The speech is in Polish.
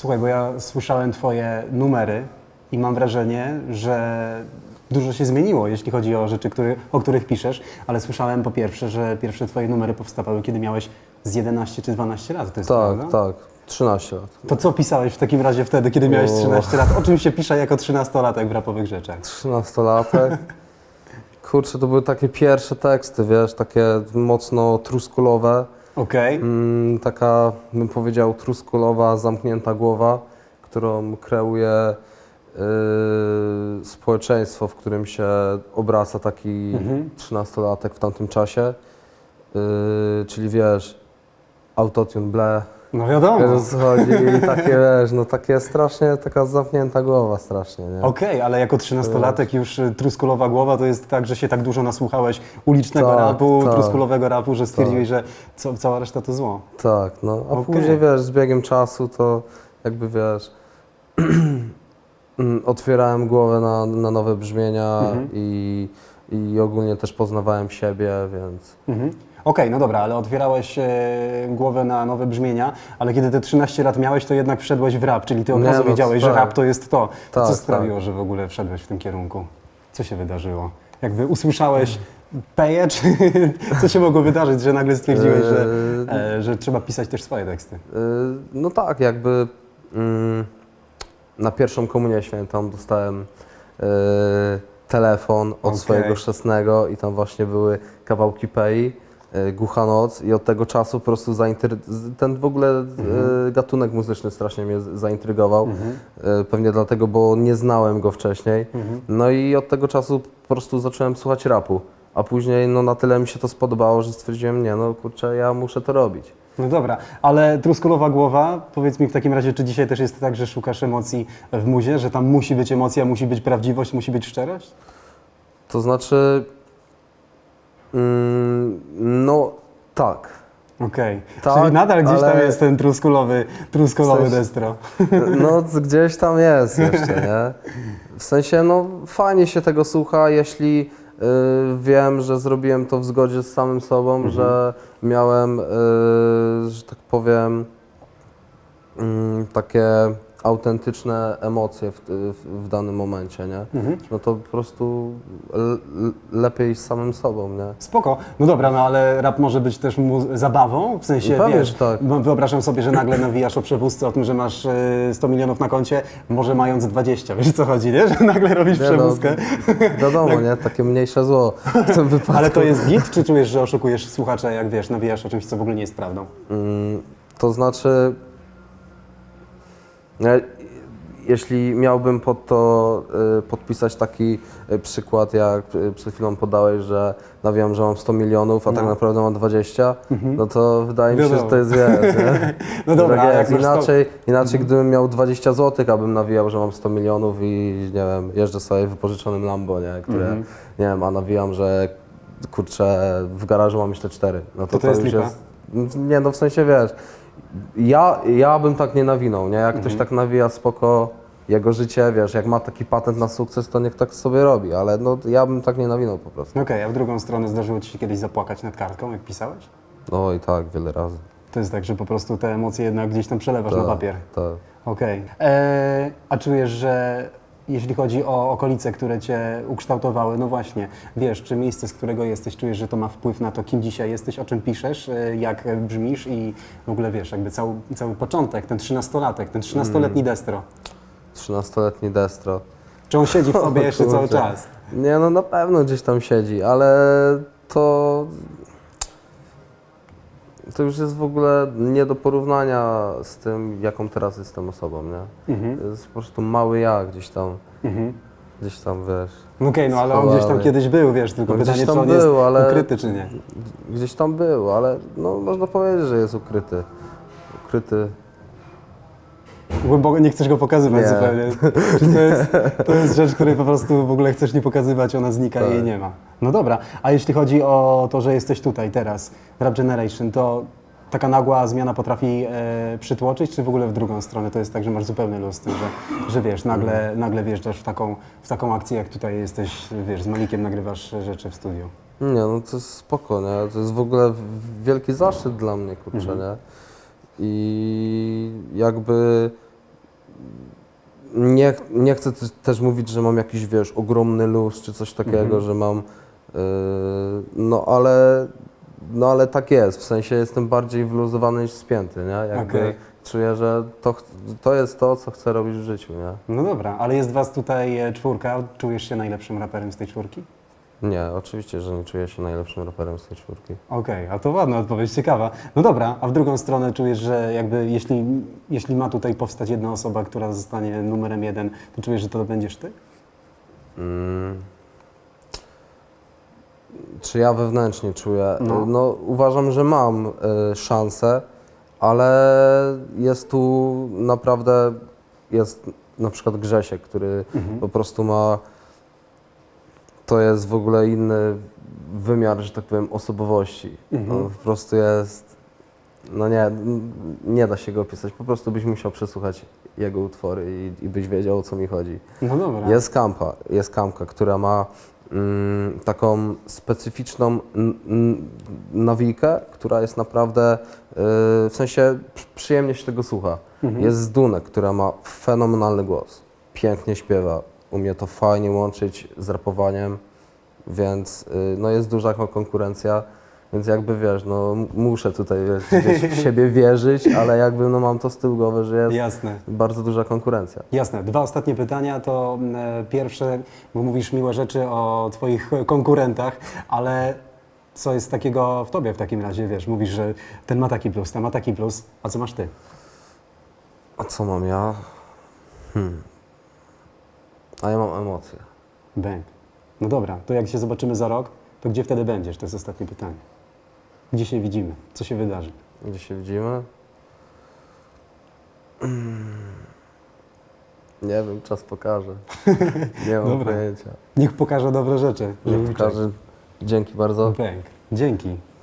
Słuchaj, bo ja słyszałem Twoje numery i mam wrażenie, że dużo się zmieniło, jeśli chodzi o rzeczy, który, o których piszesz, ale słyszałem po pierwsze, że pierwsze Twoje numery powstawały, kiedy miałeś z 11 czy 12 lat, to jest Tak, prawda? tak. 13 lat. To co pisałeś w takim razie wtedy, kiedy miałeś O. 13 lat? O czym się pisze jako 13-latek w rapowych rzeczach? 13-latek. Kurczę, to były takie pierwsze teksty, wiesz, takie mocno truskulowe. Okej. Mm, taka, bym powiedział, truskulowa, zamknięta głowa, którą kreuje yy, społeczeństwo, w którym się obraca taki Mhm. 13-latek w tamtym czasie. Yy, czyli wiesz, autotune ble, No wiadomo. wiesz o co chodzi i takie wiesz, no takie strasznie, taka zamknięta głowa strasznie, nie? Okej, ale jako trzynastolatek już y, truskulowa głowa to jest tak, że się tak dużo nasłuchałeś ulicznego Tak, rapu, tak. truskulowego rapu, że stwierdziłeś, że co, cała reszta to zło. Tak, no a Okej. później wiesz, z biegiem czasu to jakby wiesz, mm, otwierałem głowę na, na nowe brzmienia Mhm. i, i ogólnie też poznawałem siebie, więc Mhm. Okej, no dobra, ale otwierałeś e, głowę na nowe brzmienia, ale kiedy te 13 lat miałeś, to jednak wszedłeś w rap, czyli ty od Nie, razu no, wiedziałeś, że tak. rap to jest to. to co Tak, sprawiło, że w ogóle wszedłeś w tym kierunku? Co się wydarzyło? Jakby usłyszałeś peje, czy co się mogło wydarzyć, że nagle stwierdziłeś, że, Eee, e, że trzeba pisać też swoje teksty? Yy, No tak, jakby mm, na pierwszą komunię świętą dostałem yy, telefon od Okej. swojego chrzestnego i tam właśnie były kawałki Pei, yy, Głucha Noc i od tego czasu po prostu zaintry... ten w ogóle yy, gatunek muzyczny strasznie mnie zaintrygował. Yy, pewnie dlatego, bo nie znałem go wcześniej. No i od tego czasu po prostu zacząłem słuchać rapu. A później no, na tyle mi się to spodobało, że stwierdziłem, nie no kurczę, ja muszę to robić. No dobra, ale truskulowa głowa, powiedz mi w takim razie, czy dzisiaj też jest tak, że szukasz emocji w muzie, że tam musi być emocja, musi być prawdziwość, musi być szczerość? To znaczy, mm, no tak. Okej, Tak, czyli nadal gdzieś tam ale- jest ten truskulowy, truskulowy W sensie- destro. No gdzieś tam jest jeszcze, nie? W sensie, no fajnie się tego słucha, jeśli y, wiem, że zrobiłem to w zgodzie z samym sobą, że miałem, y, że tak powiem, mm, takie autentyczne emocje w, w, w danym momencie, nie? Mhm. No to po prostu lepiej z samym sobą, nie? Spoko. No dobra, no ale rap może być też mu zabawą, w sensie, No pewnie, wiesz, tak. no, wyobrażam sobie, że nagle nawijasz o przewózce o tym, że masz e, 100 milionów na koncie, może mając 20, wiesz co chodzi, nie? Że nagle robisz Nie, no, przewózkę. Wiadomo, nie? Takie mniejsze zło w tym wypadku. Ale to jest git, czy czujesz, że oszukujesz słuchacza, jak wiesz, nawijasz o czymś, co w ogóle nie jest prawdą? Mm, To znaczy, e, jeśli miałbym pod to e, podpisać taki e, przykład, jak e, przed chwilą podałeś, że nawijam, że mam 100 milionów, a tak No. naprawdę mam 20, no to wydaje mi się, że to jest wiesz, nie? No dobra, tak jest. jak Inaczej, inaczej gdybym miał 20 zł, abym nawijał, że mam 100 milionów i nie wiem, jeżdżę sobie wypożyczonym Lambo, nie? które, Mhm. nie wiem, a nawijam, że kurczę, w garażu mam jeszcze 4. No to, To to jest już lipa. jest, nie no w sensie wiesz, ja, ja bym tak nie nawinął, nie? Jak Mhm. ktoś tak nawija spoko jego życie, wiesz, jak ma taki patent na sukces, to niech tak sobie robi, ale no ja bym tak nie nawinął po prostu. Okej, a w drugą stronę zdarzyło Ci się kiedyś zapłakać nad kartką, jak pisałeś? No i tak, wiele razy. To jest tak, że po prostu te emocje jednak gdzieś tam przelewasz na Tak, papier. Tak. Okej. Eee, A czujesz, że jeśli chodzi o okolice, które Cię ukształtowały, no właśnie, wiesz, czy miejsce, z którego jesteś, czujesz, że to ma wpływ na to, kim dzisiaj jesteś, o czym piszesz, e, jak brzmisz i w ogóle wiesz, jakby cały, cały początek, ten trzynastolatek, ten trzynastoletni destro. 13-letni destro. Czy on siedzi w Tobie jeszcze cały czas? Nie no, na pewno gdzieś tam siedzi, ale to... To już jest w ogóle nie do porównania z tym, jaką teraz jestem osobą, nie? Mhm. To jest po prostu mały ja gdzieś tam, Mhm. gdzieś tam, wiesz, No Okej, no ale on gdzieś tam kiedyś był, wiesz, tylko No gdzieś pytanie, tam czy on był, jest ale- ukryty, czy nie. gdzieś tam był, ale no można powiedzieć, że jest ukryty. Ukryty. Głęboko nie chcesz go pokazywać Nie. zupełnie. To jest, to jest rzecz, której po prostu w ogóle chcesz nie pokazywać, ona znika i Tak. jej nie ma. No dobra, a jeśli chodzi o to, że jesteś tutaj teraz, w Rap Generation, to taka nagła zmiana potrafi e, przytłoczyć, czy w ogóle w drugą stronę to jest tak, że masz zupełny luz z tym, że, że wiesz, nagle, nagle wjeżdżasz w taką, w taką akcję, jak tutaj jesteś, wiesz, z Malikiem nagrywasz rzeczy w studiu. Nie, no to jest spoko, nie? To jest w ogóle wielki zaszczyt dla mnie, kurczę, nie? I jakby nie, nie chcę też- mówić, że mam jakiś, wiesz, ogromny luz czy coś takiego, Mhm. że mam, yy, no ale, no ale tak jest, w sensie jestem bardziej wyluzowany niż spięty, nie? Jakby Okej. czuję, że to, to jest to, co chcę robić w życiu, nie? No dobra, ale jest was tutaj e, czwórka. Czujesz się najlepszym raperem z tej czwórki? Nie, oczywiście, że nie czuję się najlepszym raperem z tej czwórki. Okej, a to ładna odpowiedź, ciekawa. No dobra, a w drugą stronę czujesz, że jakby jeśli, jeśli ma tutaj powstać jedna osoba, która zostanie numerem jeden, to czujesz, że to będziesz ty? Mm. Czy ja wewnętrznie czuję? No. No, uważam, że mam y, szansę, ale jest tu naprawdę, jest na przykład Grzesiek, który Mhm. po prostu ma, to jest w ogóle inny wymiar, że tak powiem, osobowości. Mhm. On po prostu jest, no nie, nie da się go opisać, po prostu byś musiał przesłuchać jego utwory i, i byś wiedział, o co mi chodzi. No dobra. Jest kampa, jest kampka, która ma mm, taką specyficzną nawijkę, która jest naprawdę, y, w sensie przy- przyjemnie się tego słucha. Mhm. Jest Zdunek, która ma fenomenalny głos, pięknie śpiewa, umie to fajnie łączyć z rapowaniem, więc y, no jest duża ko- konkurencja. Więc jakby wiesz, no muszę tutaj wiesz, gdzieś w siebie wierzyć, ale jakby no mam to z tyłu głowy, że jest Jasne. bardzo duża konkurencja. Jasne. Dwa ostatnie pytania to e, pierwsze, bo mówisz miłe rzeczy o twoich konkurentach, ale co jest takiego w tobie w takim razie, wiesz, mówisz, że ten ma taki plus, ten ma taki plus, a co masz ty? A co mam ja? Hmm. A ja mam emocje. Bęk. No dobra, to jak się zobaczymy za rok, to gdzie wtedy będziesz? To jest ostatnie pytanie. Gdzie się widzimy? Co się wydarzy? Gdzie się widzimy? Mm. Nie wiem, czas pokaże. Nie mam Dobra. pojęcia. Niech pokaże dobre rzeczy. Nie żółwiczek. pokaże. Dzięki bardzo. Bęk. Dzięki.